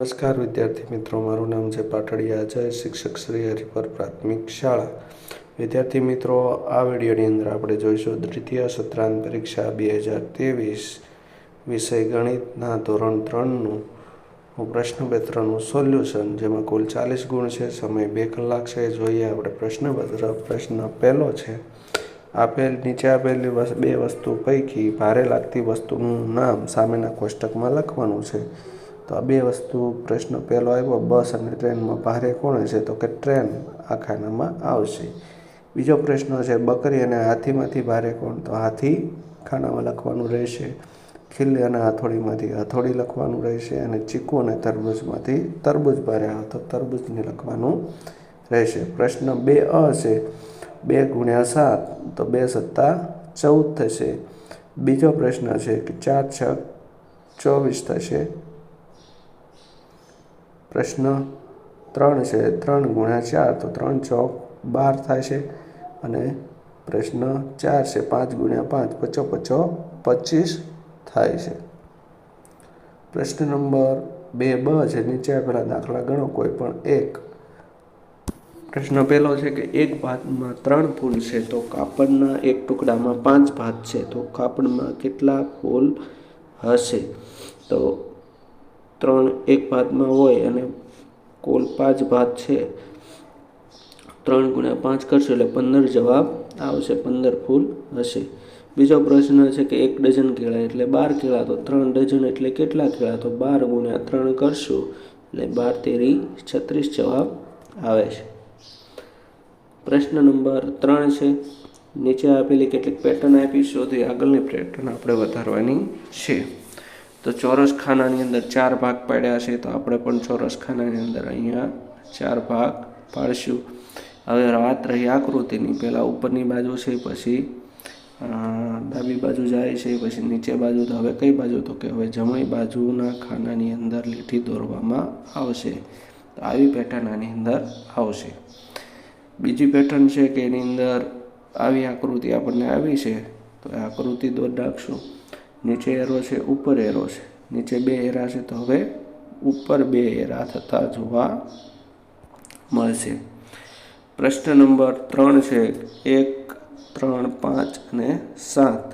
નમસ્કાર વિદ્યાર્થી મિત્રો, મારું નામ છે પાટડિયા અજય શિક્ષક શ્રી હરિપર પ્રાથમિક શાળા. વિદ્યાર્થી મિત્રો, આ વિડીયોની અંદર આપણે જોઈશું દ્વિતીય સત્રાંત પરીક્ષા બે હજાર ત્રેવીસ વિષય ગણિતના ધોરણ ત્રણનું પ્રશ્નપત્રનું સોલ્યુશન, જેમાં કુલ ચાલીસ ગુણ છે, સમય બે કલાક છે, જોઈએ આપણે પ્રશ્નપત્ર પ્રશ્ન પહેલો છે, આપેલ નીચે આપેલી બે વસ્તુ પૈકી ભારે લાગતી વસ્તુનું નામ સામેના કોષ્ટકમાં લખવાનું છે. તો આ બે વસ્તુ પ્રશ્ન પહેલો આવ્યો, બસ અને ટ્રેનમાં ભારે કોણ છે તો કે ટ્રેન આ ખાનામાં આવશે. બીજો પ્રશ્ન છે, બકરી અને હાથીમાંથી ભારે કોણ? તો હાથી ખાનામાં લખવાનું રહેશે. ખીલ્લી અને હથોડીમાંથી હથોડી લખવાનું રહેશે અને ચીકુ અને તરબૂજમાંથી તરબૂચ ભારે આવે તો તરબૂજને લખવાનું રહેશે. પ્રશ્ન બે અ છે, બે ગુણ્યા સાત તો બે સત્તા ચૌદ થશે. બીજો પ્રશ્ન છે કે ચાર છ ચોવીસ થશે. પ્રશ્ન ત્રણ છે. ત્રણ ગુણ્યા ચાર, તો ત્રણ ચોક બાર થાય છે. અને પ્રશ્ન ચાર છે. પાંચ ગુણ્યા પાંચ, પચો પચો પચીસ થાય છે. પ્રશ્ન નંબર બે બ છે. નીચે આપેલા દાખલા ગણો. કોઈ પણ એક. પ્રશ્ન પહેલો છે કે એક ભાતમાં ત્રણ ફૂલ છે, તો કાપડના એક ટુકડામાં પાંચ ભાત છે, તો કાપડમાં કેટલા ફૂલ હશે? તો ત્રણ એક ભાતમાં હોય અને કુલ પાંચ ભાત છે, ત્રણ ગુણ્યા પાંચ કરશો એટલે પંદર જવાબ આવશે, પંદર ફૂલ હશે. બીજો પ્રશ્ન છે કે એક ડઝન કેળા એટલે બાર કેળા તો ત્રણ ડઝન એટલે કેટલા કેળા તો બાર ગુણ્યા ત્રણ કરશું એટલે બાર તેરી છત્રીસ જવાબ આવે છે. પ્રશ્ન નંબર ત્રણ છે, નીચે આપેલી કેટલીક પેટર્ન આપી શોધી આગળની પેટર્ન આપણે વધારવાની છે. તો ચોરસ ખાનાની અંદર ચાર ભાગ પાડ્યા છે, તો આપણે પણ ચોરસ ખાનાની અંદર અહીંયા ચાર ભાગ પાડશું. હવે વાત રહી આકૃતિની. પહેલાં ઉપરની બાજુ છે, પછી ડાબી બાજુ જાય છે, પછી નીચે બાજુ. તો હવે કઈ બાજુ? તો કે હવે જમણી બાજુના ખાનાની અંદર લીટી દોરવામાં આવશે. તો આવી પેટર્ન આની અંદર આવશે. બીજી પેટર્ન છે કે એની અંદર આવી આકૃતિ આપણને આવી છે, તો આકૃતિ દોર નાખશું નીચે એરો છે, ઉપર એરો છે. નીચે બે એરા છે તો હવે ઉપર બે એરા થતા જોવા મળશે. પ્રશ્ન નંબર ત્રણ છે, એક, ત્રણ, પાંચ અને સાત.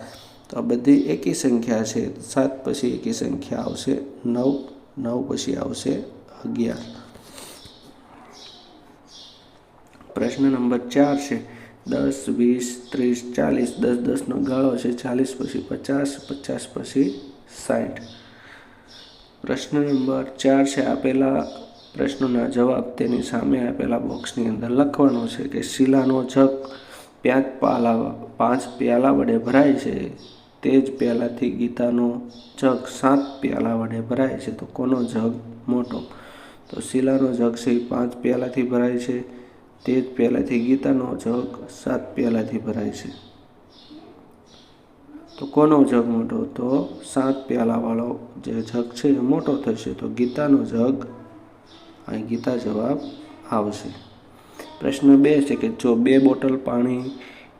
તો આ બધી એકી સંખ્યા છે. સાત પછી એકી સંખ્યા આવશે નવ નવ પછી આવશે અગિયાર. પ્રશ્ન નંબર ચાર છે દસ, વીસ, ત્રીસ, ચાલીસ, દસ, દસનો ગાળો છે, ચાલીસ પછી પચાસ પચાસ પછી સાઠ પ્રશ્ન નંબર ચાર છે આપેલા પ્રશ્નોના જવાબ તેની સામે આપેલા બોક્સની અંદર લખવાનો છે કે શીલાનો જગ પાંચ પાલા પાંચ પ્યાલા વડે ભરાય છે તે જ પ્યાલાથી ગીતાનો જગ સાત પ્યાલા વડે ભરાય છે. તો કોનો જગ મોટો? તો શીલાનો જગ છે એ પાંચ પ્યાલાથી ભરાય છે. તે જ પ્યાલાથી ગીતાનો જગ સાત પ્યાલાથી ભરાય છે. તો કોનો જગ મોટો? તો સાત પ્યાલાવાળો જે જગ છે એ મોટો થશે. તો ગીતાનો જગ અહીં ગીતા જવાબ આવશે. પ્રશ્ન બે છે કે જો બે બોટલ પાણી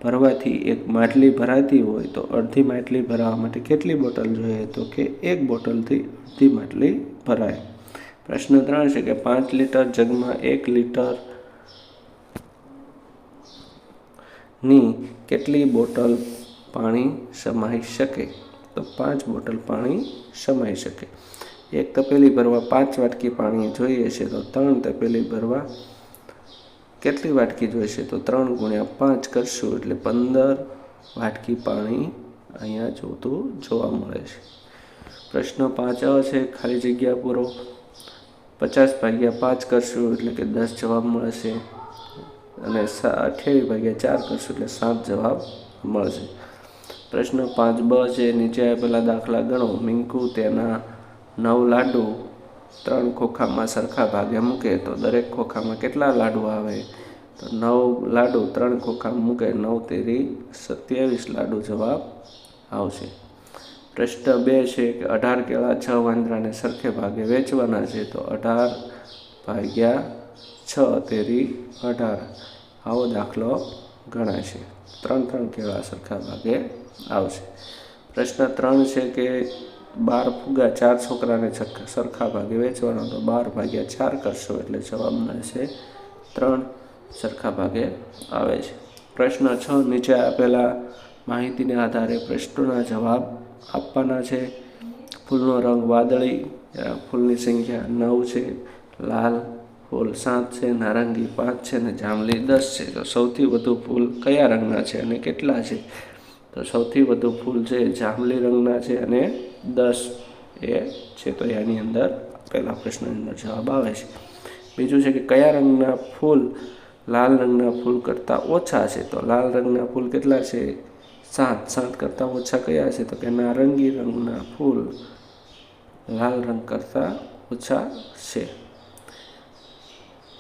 ભરવાથી એક માટલી ભરાતી હોય, તો અડધી માટલી ભરાવા માટે કેટલી બોટલ જોઈએ? તો કે એક બોટલથી અડધી માટલી ભરાય. પ્રશ્ન ત્રણ છે કે પાંચ લીટર જગમાં એક લીટર ની કેટલી બોટલ પાણી સમાઈ શકે? તો પાંચ બોટલ પાણી સમાઈ શકે. એક તપેલી ભરવા પાંચ વાટકી પાણી જોઈએ છે તો ત્રણ તપેલી ભરવા કેટલી વાટકી જોઈશે તો ત્રણ ગુણ્યા પાંચ કરશું એટલે પંદર વાટકી પાણી અહીંયા જોતું જોવા મળે છે. પ્રશ્ન પાંચ છે, ખાલી જગ્યા પૂરો. પચાસ ભાગ્યા પાંચ કરશું એટલે કે દસ જવાબ મળશે. અને અઠ્યાવીસ ભાગ્યા ચાર કરશું એટલે સાત જવાબ મળશે. પ્રશ્ન પાંચ બ છે, નીચે આપેલા દાખલા ગણો. મિંકુ તેના નવ લાડુ ત્રણ ખોખામાં સરખા ભાગે મૂકે તો દરેક ખોખામાં કેટલા લાડુ આવે? તો નવ લાડુ ત્રણ ખોખામાં મૂકે, નવ તેરી સત્યાવીસ લાડુ જવાબ આવશે. પ્રશ્ન બે છે કે અઢાર કેળા છ વાંદરાને સરખે ભાગે વેચવાના છે તો અઢાર ભાગ્યા છ તેરી અઢાર. આવો દાખલો ગણાશે ત્રણ ત્રણ કેળા સરખા ભાગે આવશે. પ્રશ્ન ત્રણ છે કે બાર ફુગા ચાર છોકરાને સરખા ભાગે વેચવાનો તો બાર ભાગ્યા ચાર કરશો એટલે જવાબ મળશે ત્રણ સરખા ભાગે આવે છે. પ્રશ્ન છ નીચે આપેલા માહિતીને આધારે પ્રશ્નોના જવાબ આપવાના છે. ફૂલનો રંગ વાદળી ફૂલની સંખ્યા નવ છે, લાલ ફૂલ સાત છે, નારંગી પાંચ છે અને જાંબલી દસ છે. તો સૌથી વધુ ફૂલ કયા રંગના છે અને કેટલા છે? તો સૌથી વધુ ફૂલ છે જાંબલી રંગના છે અને દસ એ છે. તો એની અંદર પહેલા પ્રશ્નની અંદર જવાબ આવે છે. બીજું છે કે કયા રંગના ફૂલ લાલ રંગના ફૂલ કરતાં ઓછા છે? તો લાલ રંગના ફૂલ કેટલા છે? સાત. સાત કરતાં ઓછા કયા છે? તો કે નારંગી રંગના ફૂલ લાલ રંગ કરતાં ઓછા છે.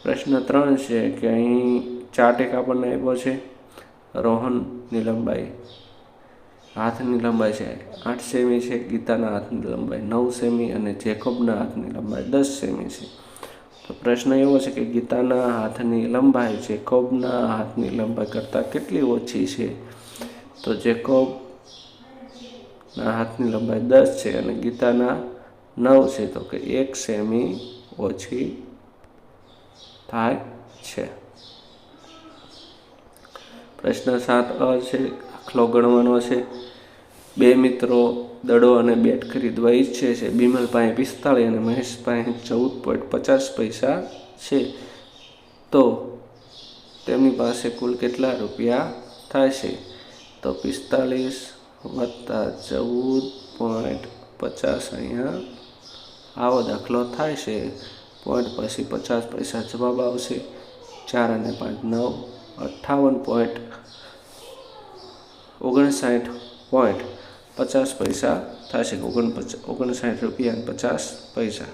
પ્રશ્ન ત્રણ છે કે અહીં ચાર્ટ એક આપણને આપ્યો છે. રોહનની લંબાઈ. હાથની લંબાઈ છે. આઠ સેમી છે ગીતાના હાથની લંબાઈ. નવ સેમી અને જેકોબના હાથની લંબાઈ દસ સેમી છે. તો પ્રશ્ન એવો છે કે ગીતાના હાથની લંબાઈ જેકોબના હાથની લંબાઈ કરતાં કેટલી ઓછી છે? તો જેકોબના હાથની લંબાઈ દસ છે અને ગીતાના નવ છે. તો કે એક સેમી ઓછી થાય છે. પ્રશ્ન સાત અ છે દાખલો ગણવાનો છે. બે મિત્રો, દડો અને બેટ ખરીદવા ઈચ્છે છે. બિમલ પાસે પિસ્તાળીસ અને મહેશ પાસે ચૌદ પોઈન્ટ પચાસ પૈસા છે. તો તેમની પાસે કુલ કેટલા રૂપિયા થશે તો પિસ્તાલીસ વત્તા ચૌદ પોઈન્ટ પચાસ અહીંયા આવો દાખલો થાય છે. પોઈન્ટ પછી પચાસ પૈસા જવાબ આવશે. ચાર અને પાંચ, નવ, અઠ્ઠાવન પોઈન્ટ ઓગણસાઠ પોઈન્ટ પચાસ પૈસા થશે. ઓગણપચાસ ઓગણસાઠ રૂપિયા પચાસ પૈસા.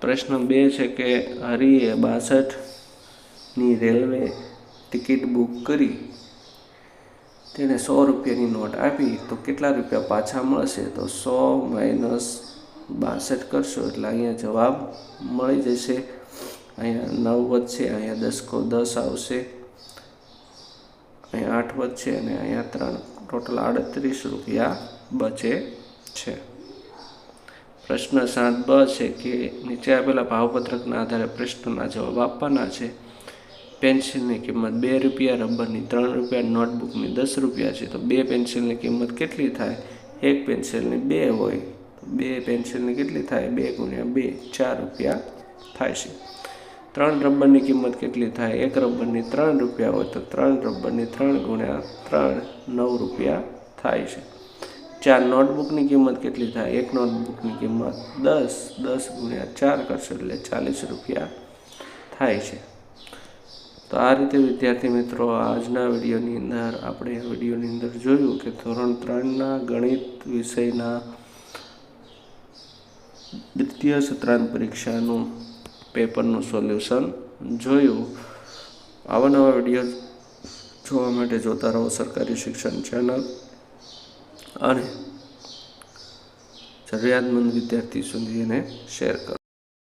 પ્રશ્ન બે છે કે હરિએ બાસઠની રેલવે ટિકિટ બુક કરી. તેને સો રૂપિયાની નોટ આપી. તો કેટલા રૂપિયા પાછા મળશે? તો સો માઇનસ બાસઠ કરશો એટલે અહીંયા જવાબ મળી જશે. અહીંયા નવ વધશે, અહીંયા દસકો દસ આવશે. અહીંયા આઠ વધશે અને અહીંયા ત્રણ. ટોટલ આડત્રીસ રૂપિયા બચે છે. પ્રશ્ન સાત બ છે કે નીચે આપેલા ભાવપત્રકના આધારે પ્રશ્નોના જવાબ આપવાના છે. પેન્સિલની કિંમત બે રૂપિયા, રબરની ત્રણ રૂપિયા, નોટબુકની દસ રૂપિયા છે. તો બે પેન્સિલની કિંમત કેટલી થાય? એક પેન્સિલની બે હોય. બે પેન્સિલની કેટલી થાય? બે ગુણ્યા બે, ચાર રૂપિયા થાય છે. ત્રણ રબરની કિંમત કેટલી થાય? એક રબરની ત્રણ રૂપિયા હોય તો ત્રણ રબરની ત્રણ ગુણ્યા ત્રણ, નવ રૂપિયા થાય છે. ચાર નોટબુકની કિંમત કેટલી થાય? એક નોટબુકની કિંમત દસ દસ ગુણ્યા ચાર કરશો એટલે ચાલીસ રૂપિયા થાય છે. તો આ રીતે વિદ્યાર્થી મિત્રો, આજના વિડીયોની અંદર આપણે વિડીયોની અંદર જોયું કે ધોરણ ત્રણના ગણિત વિષયના દ્વિતીય સત્રાંત પરીક્ષાનું પેપરનું સોલ્યુશન જોયું. આવા નવા વીડિયો જોવા માટે જોતા રહો સરકારી શિક્ષણ ચેનલ. અને જરૂરિયાતમંદ વિદ્યાર્થી સુધી એને શેર કરો.